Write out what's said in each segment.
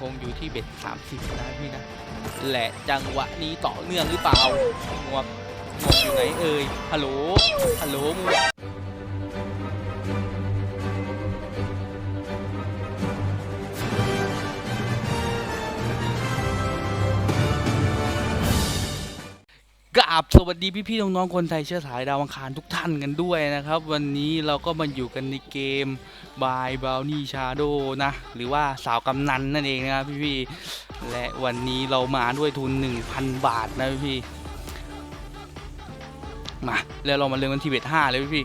คงอยู่ที่เบ็ด30 นะพี่นะ และจังหวะนี้ต่อเนื่องหรือเปล่าหมวกหมวกอยู่ไหนเอ่ยฮัลโหลฮัลโหลหมวก ราบสวัสดีพี่ๆน้องๆคนไทยเชื้อสายดาวอังคารทุกท่านกันด้วยนะครับ วันนี้เราก็มาอยู่กันในเกม By Brownie Shadow นะ หรือว่าสาวกำนันนั่นเองนะครับพี่ๆและวันนี้เรามาด้วยทุน 1,000 บาทนะพี่ๆมาแล้วเรามาเริ่มกันที่เบ็ด5เลยพี่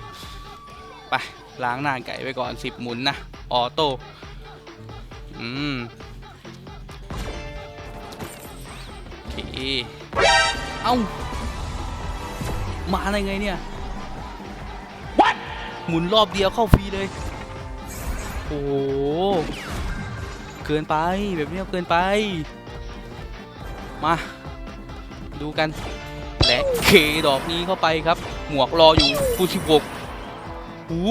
ๆไปล้างหน้าไก่ไว้ก่อน 10 หมุนนะออโต้อืมโอเคเอ้า มาได้ไงเนี่ย What หมุนรอบเดียวเข้าฟรีเลย โอ้โหเกินไปแบบนี้เกินไป มา ดูกัน และเคดอกนี้เข้าไปครับ หมวกรออยู่คูสิบหกโอ้โห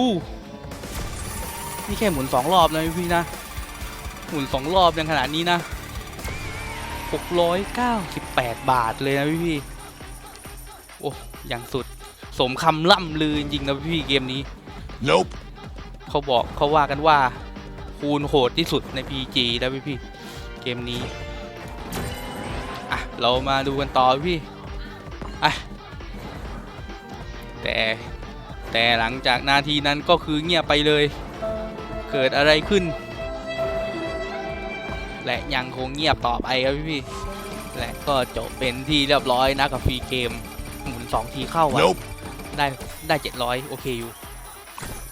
นี่แค่หมุนสองรอบนะพี่นะ หมุนสองรอบยังขนาดนี้นะ698 บาทเลยนะพี่พี่ๆโอ้ อย่างสุด สมคำล่ำลือจริงๆนะพี่ๆเกมนี้ Nope. เขาบอกเขาว่ากันว่า คูณโหดที่สุดใน PG แล้วพี่พี่ๆเกมนี้ อะ เรามาดูกันต่อพี่อะแต่แต่หลังจากนาทีนั้นก็คือเงียบไปเลย เกิดอะไรขึ้น และยังคงเงียบต่อไปครับพี่พี่ๆและก็จบเป็นที่เรียบร้อยนะกับฟรีเกม หมุน2ทีเข้าอะ Nope. ได้ได้เจ็ดร้อยโอเคอยู่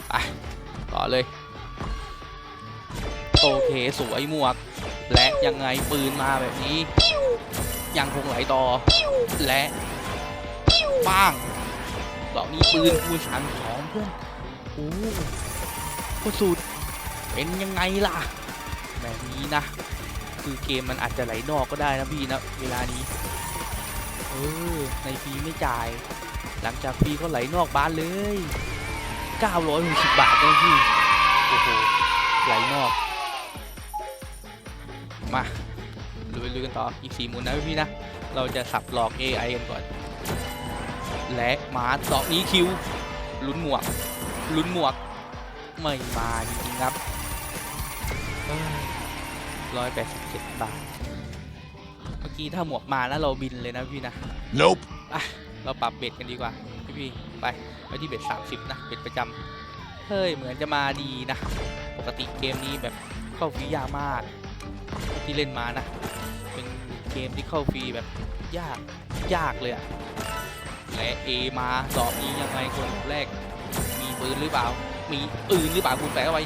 ไปต่อเลย โอเค สวยหมวก และยังไงปืนมาแบบนี้ ยังคงไหลต่อ และป้างดอกนี้ปืนคูณสามสองเพื่อนโอ้โคตรสุดเป็นยังไงล่ะ แบบนี้นะ คือเกมมันอาจจะไหลนอกก็ได้นะพี่นะ เวลานี้ เออ ในฟรีไม่จ่าย หลังจากฟรีก็ไหลนอกบ้านเลย 960 บาทนะพี่ โอ้โห ไหลนอก มาลุยลุยกันต่อ อีกสี่หมุนนะพี่นะ เราจะสับหลอก AI กันก่อน และมาดอกนี้คิว ลุ้นหมวก ลุ้นหมวก ไม่มาจริงๆครับร้อยแปดสิบเจ็ดบาท อกี้ถ้าหมวกมาแล้วเราบินเลยนะพี่นะ Nope. เราปรับเบ็ดกันดีกว่าพี่พี่ๆไปไปที่เบ็ด30 นะ เบ็ดประจำเฮ้ย เหมือนจะมาดีนะ ปกติเกมนี้แบบเข้าฟรียากมาก ที่เล่นมานะ เป็นเกมที่เข้าฟรีแบบยากยากเลยอะและเอมาดอกนี้ยังไงคนแรก มีปืนหรือเปล่า มีปืนหรือเปล่าคุณแปะเข้าไป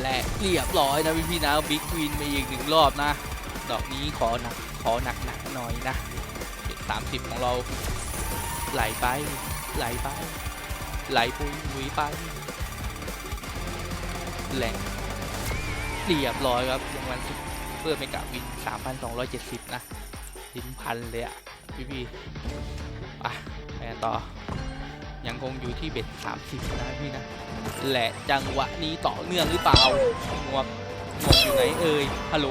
และเรียบร้อยนะพี่พี่ๆนะบิ๊กวินไปอีกหนึ่งรอบนะ ดอกนี้ขอหนักขอหนักหนักหน่อยนะสามสิบของเราไหลไปไหลไปไหลปุยปุยไปแหลงเรียบร้อยครับรางวัลเพื่อเมกะวิน 3,270 นะลิ้นพันเลยอะพี่พี่ๆไปไปต่อ ยังคงอยู่ที่เบ็ด 30 นะพี่นะ และจังหวะนี้ต่อเนื่องหรือเปล่าหมวกหมวก อยู่ไหนเอ่ย ฮัลโหล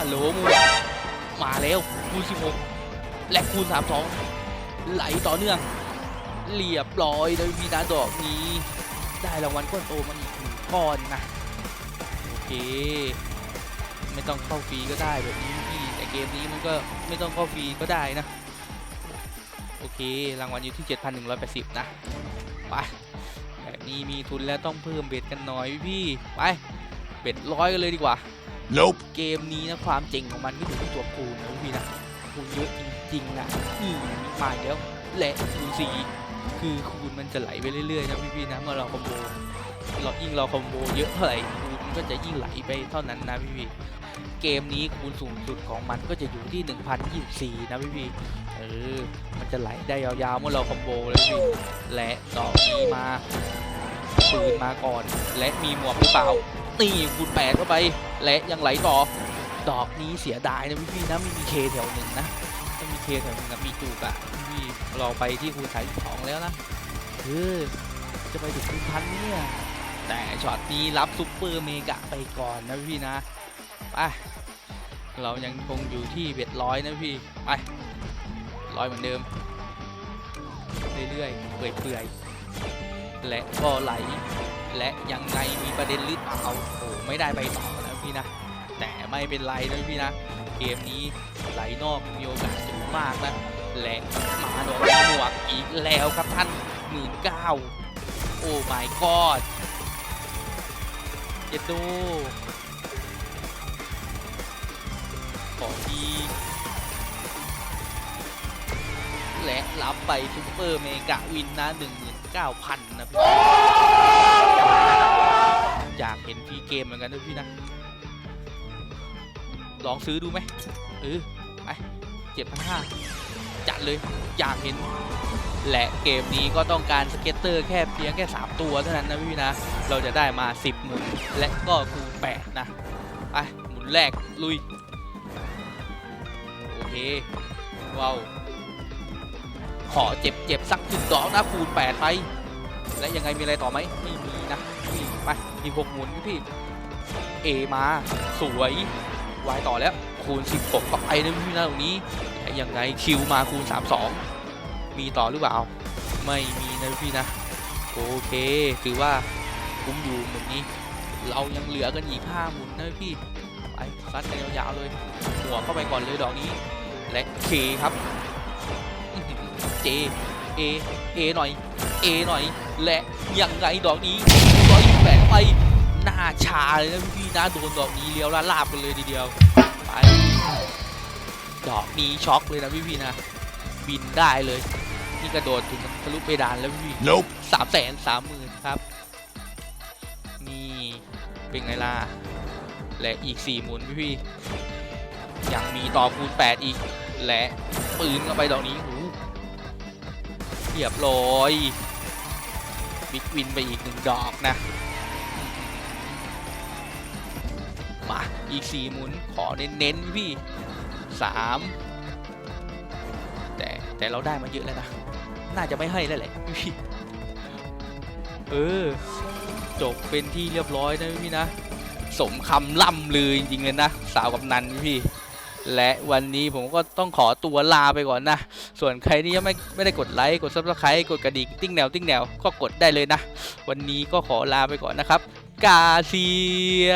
ฮัลโหลมวกมาแล้วคูณ16และคูณ32ไหลต่อเนื่อง เรียบร้อยเลยพี่นะดอกนี้ ได้รางวัลก้อนโตมาอีกหนึ่งก้อนนะ โอเค ไม่ต้องเข้าฟรีก็ได้แบบนี้พี่แต่เกมนี้มันก็ไม่ต้องเข้าฟรีก็ได้นะ โอเค รางวัลอยู่ที่ 7,180 นะ ไปแบบนี้มีทุนแล้วต้องเพิ่มเบ็ดกันหน่อยพี่ ไป เบ็ดร้อยกันเลยดีกว่า Nope. เกมนี้นะความเจ๋งของมันก็อยู่ที่ตัวคูณนะพี่นะคูณเยอะจริงๆนะนี่มาอีกแล้วและคูณสี่คือคูณมันจะไหลไปเรื่อยๆนะพี่ๆนะเมื่อเราคอมโบเรายิ่งเราคอมโบเยอะเท่าไหร่คูณมันก็จะยิ่งไหลไปเท่านั้นนะพี่ๆเกมนี้คูณสูงสุดของมันก็จะอยู่ที่ 1024 นะพี่ๆเออมันจะไหลได้ยาวๆเมื่อเราคอมโบเลยพี่และดอกนี้มาปืนมาก่อน และมีหมวกหรือเปล่า นี่คูณแปดเข้าไป และยังไหลต่อ ดอกนี้เสียดายนะพี่ๆนะไม่มีเคแถวหนึ่งนะถ้ามีเคแถวหนึ่งกับมีจูกอะพี่เราไปที่คูณสายสองแล้วนะเออจะไปถึงคูณพันเนี่ยแต่ช็อตนี้รับซุปเปอร์เมกะไปก่อนนะพี่นะไปเรายังคงอยู่ที่เบ็ดร้อยนะพี่ไปร้อยเหมือนเดิม เรื่อยๆเปื่อยๆและก็ไหล และยังไงมีประเด็นหรือเปล่าโอ้ไม่ได้ไปต่อนะพี่นะ แต่ไม่เป็นไรนะพี่นะ เกมนี้ไหลนอกมีโอกาสสูงมากนะ และมาโดนหมวกอีกแล้วครับท่านหมื่นเก้าโอ้ my god เจ็ดดูขอทีและรับไปซุปเปอร์เมกะวินนะ 19,000 นะพี่ อยากเห็นพีเกมเหมือนกันนะพี่นะลองซื้อดูไหมเออไปเจ็ดพันห้าจัดเลยอยากเห็น และเกมนี้ก็ต้องการสเก็ตเตอร์แค่เพียงแค่ 3 ตัวเท่านั้นนะพี่นะ เราจะได้มา 10 หมุน และก็คูณ8นะไปหมุนแรกลุย โอเคว้าวขอเจ็บเจ็บสักถึงดอกนะคูณ8ไป และยังไงมีอะไรต่อไหมไม่มีนะนี่ ปมีหกหมุนพี่พี่เอมาสวยวายต่อแล้วคูณ 16ก็ไปนะพี่นะตรงนี้ยังไงคิวมาคูณ 32 มีต่อหรือเปล่า ไม่มีนะพี่นะ โอเคถือว่าคุ้มอยู่หมุนนี้ เรายังเหลือกันอีก5หมุนนะพี่ไปซัดกันยาวๆเลยหัวเข้าไปก่อนเลยดอกนี้ และเคครับเจเอเอหน่อยเอหน่อยและยังไงดอกนี้ ร้อยแปดไปหน้าชาเลยนะพี่ๆนะโดนดอกนี้เลี้ยวละลาบกันเลยทีเดียวไปดอกนี้ช็อกเลยนะพี่ๆนะ บินได้เลยนี่กระโดดถึงทะลุเพดานแล้วพี่ Nope. สามแสนสามหมื่นครับนี่เป็นไงล่ะและอีกสี่หมุนพี่ๆยังมีต่อคูณแปดอีก และปืนเข้าไปดอกนี้หูเรียบร้อยบิ๊กวินไปอีกหนึ่งดอกนะ อีกสี่หมุนขอเน้นๆพี่สามแต่แต่เราได้มาเยอะแล้วนะ น่าจะไม่ให้แล้วแหละพี่เออ จบเป็นที่เรียบร้อยนะพี่นะ สมคำล่ำลือจริงๆเลยนะ สาวกับนันพี่ และวันนี้ผมก็ต้องขอตัวลาไปก่อนนะ ส่วนใครที่ยังไม่ไม่ได้กดไลค์ กดซับสไครต์กดกระดิ่งติ้งแนวติ้งแนวก็กดได้เลยนะ วันนี้ก็ขอลาไปก่อนนะครับ กาเซีย